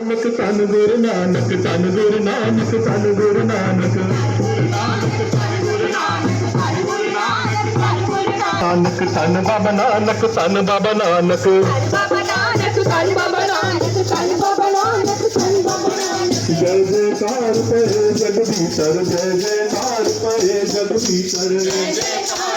नानक, तन गुरु नानक, तन गुरु नानक, तन गुरु नानक। नानक, तन बाबा नानक, तन बाबा नानक। जय जयकार पे जगदीशर जय जयकार पे जगदीशर जय जयकार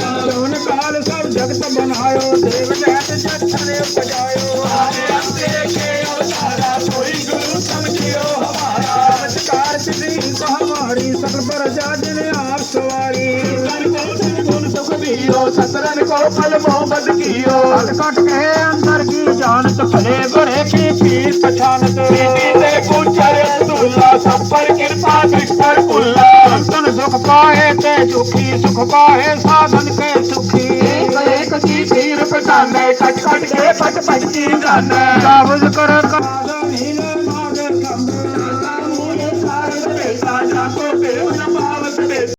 हमारी सकल प्रजा जिने आप सवारी तन को धन गुण सुख दियो सतरन को फल मोहब्बत कियो कट के अंदर की जानत भले बड़े की पीर पछानत सीधी से पूछर अब्दुल्ला सब पर कृपा कृष्ण कुल्ला संतन सुख पाए ते दुखी सुख पाए साधन के सुखी एक एक की तीर पठाने कट कट के पट पट्टी जाने काबुल कर solteiro e